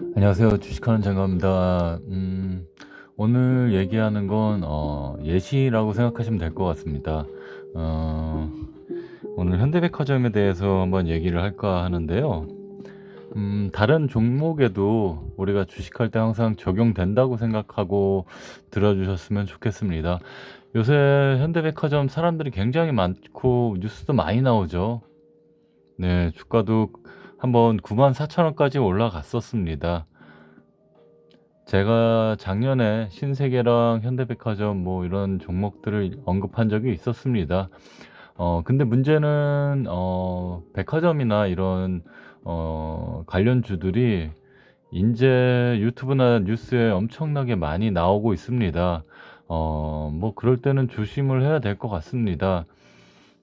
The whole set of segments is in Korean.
안녕하세요. 주식하는 장갑입니다. 음, 오늘 얘기하는 건 어, 예시라고 생각하시면 될 것 같습니다. 어, 오늘 현대백화점에 대해서 한번 얘기를 할까 하는데요. 음, 다른 종목에도 우리가 주식할 때 항상 적용된다고 생각하고 들어주셨으면 좋겠습니다. 요새 현대백화점 사람들이 굉장히 많고 뉴스도 많이 나오죠. 네, 주가도 한번 94,000원까지 올라갔었습니다. 제가 작년에 신세계랑 현대백화점 뭐 이런 종목들을 언급한 적이 있었습니다. 어, 근데 문제는 어, 백화점이나 이런 어, 관련 주들이 이제 유튜브나 뉴스에 엄청나게 많이 나오고 있습니다. 어, 뭐 그럴 때는 조심을 해야 될 것 같습니다.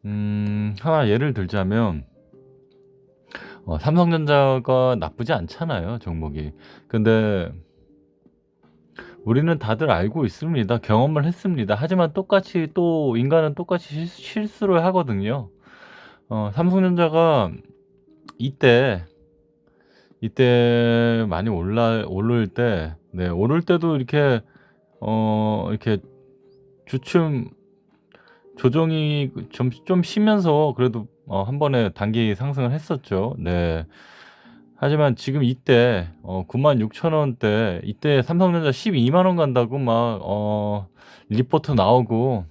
음, 하나 예를 들자면 어, 삼성전자가 나쁘지 않잖아요, 종목이. 근데 우리는 다들 알고 있습니다. 경험을 했습니다. 하지만 똑같이 또 인간은 똑같이 실- 실수를 하거든요. 어, 삼성전자가 이때 이때 많이 올라 오를 때, 네, 오를 때도 이렇게 어, 이렇게 주춤 조정이 좀, 좀 쉬면서 그래도 어, 한 번에 단기 상승을 했었죠. 네. 하지만 지금 이때 어, 96,000 원대 이때 삼성전자 12만 원 간다고 막 어, 리포트 나오고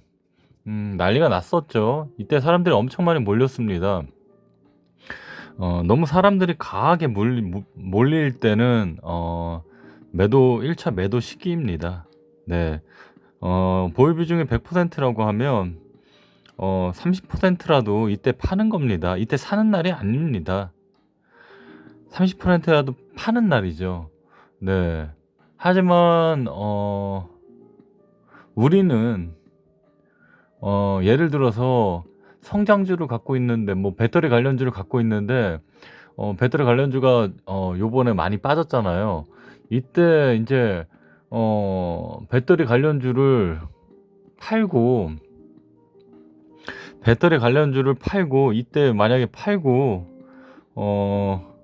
음, 난리가 났었죠. 이때 사람들이 엄청 많이 몰렸습니다. 어, 너무 사람들이 강하게 몰리, 모- 몰릴 때는 어, 매도 1 차 매도 시기입니다. 네. 어, 보유 비중이 100%라고 하면 어, 30%라도 이때 파는 겁니다. 이때 사는 날이 아닙니다. 30%라도 파는 날이죠. 네. 하지만 어, 우리는 어, 예를 들어서 성장주를 갖고 있는데 뭐 배터리 관련주를 갖고 있는데 어, 배터리 관련주가 어, 요번에 많이 빠졌잖아요. 이때 이제 어, 배터리 관련주를 팔고 배터리 관련주를 팔고 이때 만약에 팔고 어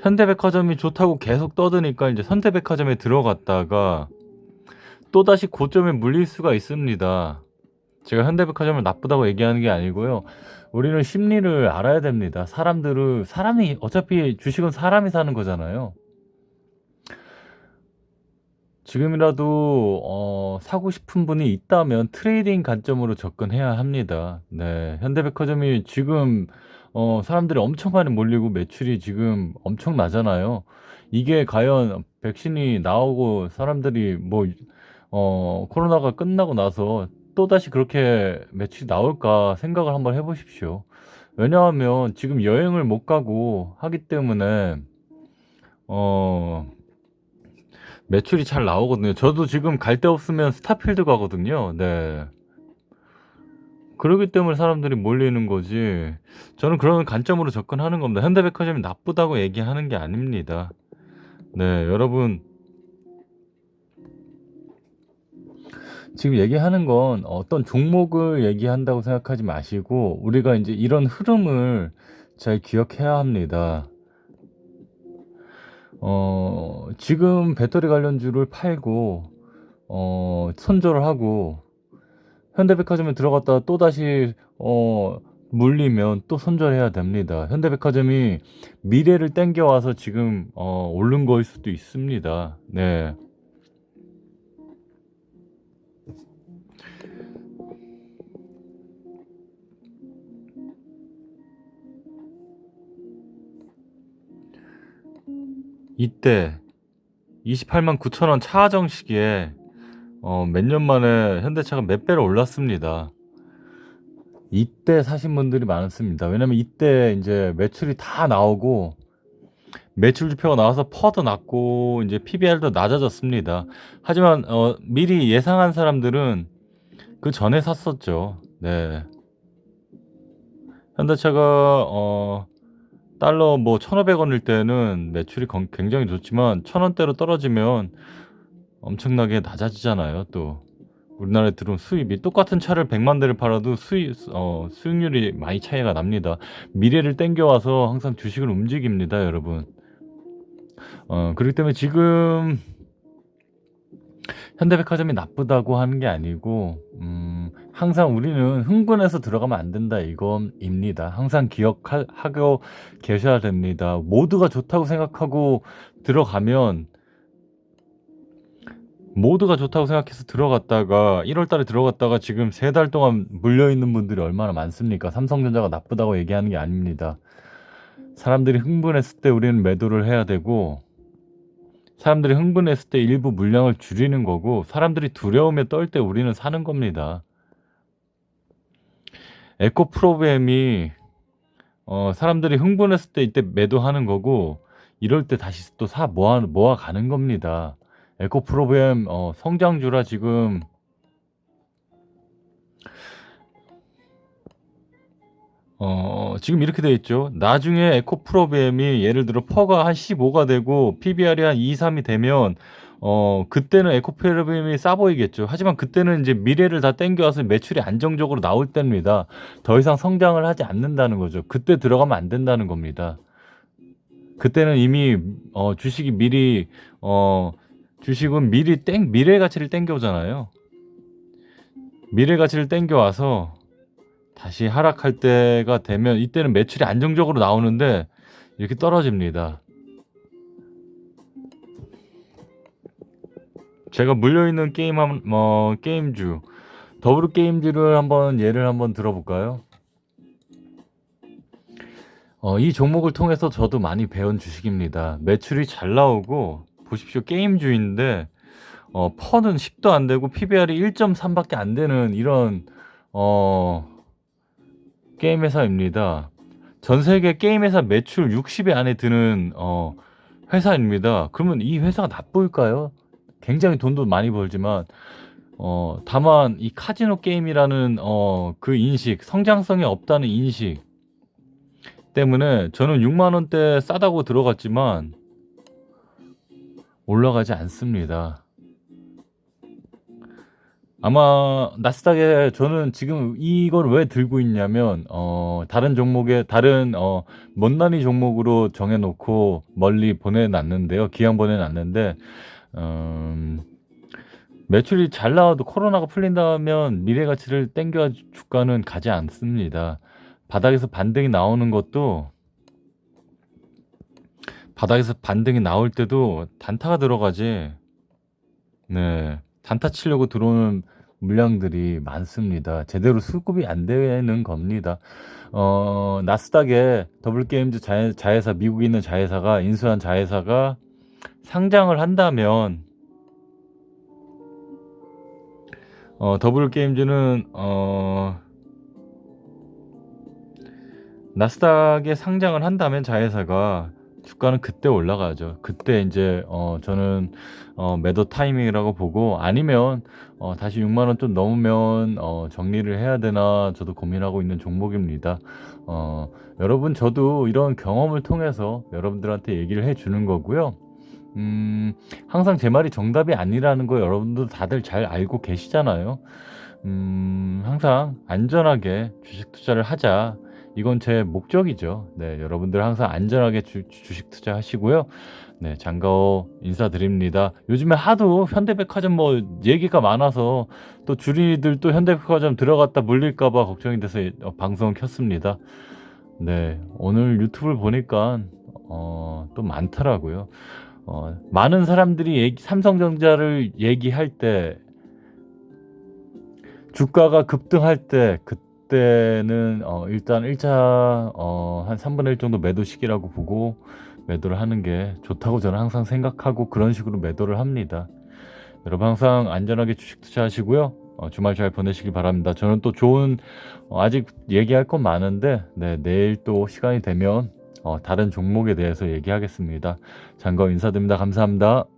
현대백화점이 좋다고 계속 떠드니까 이제 현대백화점에 들어갔다가 또다시 고점에 물릴 수가 있습니다. 제가 현대백화점을 나쁘다고 얘기하는 게 아니고요. 우리는 심리를 알아야 됩니다. 사람들은 사람이 어차피 주식은 사람이 사는 거잖아요. 지금이라도 어, 사고 싶은 분이 있다면 트레이딩 관점으로 접근해야 합니다. 네, 현대백화점이 지금 어, 사람들이 엄청 많이 몰리고 매출이 지금 엄청 나잖아요. 이게 과연 백신이 나오고 사람들이 뭐 어, 코로나가 끝나고 나서 또다시 그렇게 매출이 나올까 생각을 한번 해 보십시오. 왜냐하면 지금 여행을 못 가고 하기 때문에 어, 매출이 잘 나오거든요. 저도 지금 갈 데 없으면 스타필드 가거든요. 네. 그러기 때문에 사람들이 몰리는 거지. 저는 그런 관점으로 접근하는 겁니다. 현대백화점이 나쁘다고 얘기하는 게 아닙니다. 네, 여러분. 지금 얘기하는 건 어떤 종목을 얘기한다고 생각하지 마시고, 우리가 이제 이런 흐름을 잘 기억해야 합니다. 어, 지금 배터리 관련주를 팔고, 어, 선절을 하고, 현대백화점에 들어갔다가 또다시, 어, 물리면 또 선절해야 됩니다. 현대백화점이 미래를 땡겨와서 지금, 어, 오른 거일 수도 있습니다. 네. 이때 28만 9천 원 차하정 시기에 어, 몇 년 만에 현대차가 몇 배로 올랐습니다. 이때 사신 분들이 많습니다. 왜냐면 이때 이제 매출이 다 나오고 매출 지표가 나와서 퍼도 낮고 이제 PBR도 낮아졌습니다. 하지만 어, 미리 예상한 사람들은 그 전에 샀었죠. 네. 현대차가 어, 달러 뭐 1,500원일 때는 매출이 건- 굉장히 좋지만 1,000원대로 떨어지면 엄청나게 낮아지잖아요. 또 우리나라에 들어온 수입이 똑같은 차를 100만 대를 팔아도 수익 어, 수익률이 많이 차이가 납니다. 미래를 땡겨와서 항상 주식을 움직입니다, 여러분. 어 그렇기 때문에 지금 현대백화점이 나쁘다고 하는 게 아니고 음 항상 우리는 흥분해서 들어가면 안 된다 이겁니다. 항상 기억하 하고 계셔야 됩니다. 모두가 좋다고 생각하고 들어가면 모두가 좋다고 생각해서 들어갔다가 1월 달에 들어갔다가 지금 3달 동안 물려 있는 분들이 얼마나 많습니까? 삼성전자가 나쁘다고 얘기하는 게 아닙니다. 사람들이 흥분했을 때 우리는 매도를 해야 되고 사람들이 흥분했을 때 일부 물량을 줄이는 거고 사람들이 두려움에 떨 때 우리는 사는 겁니다. 에코 프로그램이 어 사람들이 흥분했을 때 이때 매도하는 거고 이럴 때 다시 또 사 모아 모아 가는 겁니다. 에코 프로그램 어 성장주라 지금 어 지금 이렇게 돼 있죠. 나중에 에코 프로그램이 예를 들어 퍼가 한 15가 되고 PBR이 한 2, 3이 되면 어 그때는 에코 프로그램이 싸 보이겠죠. 하지만 그때는 이제 미래를 다 땡겨와서 매출이 안정적으로 나올 때입니다. 더 이상 성장을 하지 않는다는 거죠. 그때 들어가면 안 된다는 겁니다. 그때는 이미 어 주식이 미리 어 주식은 미리 땡 미래 가치를 땡겨오잖아요. 미래 가치를 땡겨와서 다시 하락할 때가 되면 이때는 매출이 안정적으로 나오는데 이렇게 떨어집니다. 제가 물려 있는 게임 한뭐 게임주 더블 게임주를 한번 예를 한번 들어볼까요? 어, 이 종목을 통해서 저도 많이 배운 주식입니다. 매출이 잘 나오고 보십시오 게임주인데 어, 퍼는 10도 안 되고 PBR이 1.3밖에 안 되는 이런 어, 게임 회사입니다. 전 세계 게임 회사 매출 60위 안에 드는 어, 회사입니다. 그러면 이 회사가 나쁠까요? 굉장히 돈도 많이 벌지만 어, 다만 이 카지노 게임이라는 어, 그 인식, 성장성이 없다는 인식 때문에 저는 6만 원대 싸다고 들어갔지만 올라가지 않습니다. 아마 나스닥에 저는 지금 이걸 왜 들고 있냐면 어 다른 종목에 다른 어 못난이 종목으로 정해 놓고 멀리 보내 놨는데요. 기한 보내 놨는데 음 매출이 잘 나와도 코로나가 풀린다면 미래 가치를 땡겨 주가는 가지 않습니다. 바닥에서 반등이 나오는 것도 바닥에서 반등이 나올 때도 단타가 들어가지. 네. 단타 치려고 들어오는 물량들이 많습니다. 제대로 수급이 안 되는 겁니다. 어, 나스닥에 더블게임즈 자회, 자회사, 미국에 있는 자회사가, 인수한 자회사가 상장을 한다면, 어, 더블 게임즈는, 어, 나스닥에 상장을 한다면 자회사가 주가는 그때 올라가죠. 그때 이제 어 저는 어 매도 타이밍이라고 보고 아니면 어 다시 6만 원 좀 넘으면 어 정리를 해야 되나 저도 고민하고 있는 종목입니다. 어 여러분 저도 이런 경험을 통해서 여러분들한테 얘기를 해 주는 거고요. 음 항상 제 말이 정답이 아니라는 거 여러분들 다들 잘 알고 계시잖아요. 음 항상 안전하게 주식 투자를 하자. 이건 제 목적이죠. 네, 여러분들 항상 안전하게 주, 주식 투자하시고요. 네, 장가오 인사드립니다. 요즘에 하도 현대백화점 뭐 얘기가 많아서 또 주린이들 또 현대백화점 들어갔다 물릴까봐 걱정이 돼서 어, 방송을 켰습니다. 네, 오늘 유튜브를 보니까 어, 또 많더라고요. 어, 많은 사람들이 얘기, 삼성전자를 얘기할 때 주가가 급등할 때 그때는 어, 일단 1차 어, 한 3분의 1 정도 매도 시기라고 보고 매도를 하는 게 좋다고 저는 항상 생각하고 그런 식으로 매도를 합니다. 여러분 항상 안전하게 주식 투자하시고요. 어, 주말 잘 보내시길 바랍니다. 저는 또 좋은 어, 아직 얘기할 건 많은데 네, 내일 또 시간이 되면 어, 다른 종목에 대해서 얘기하겠습니다. 장거 인사드립니다. 감사합니다.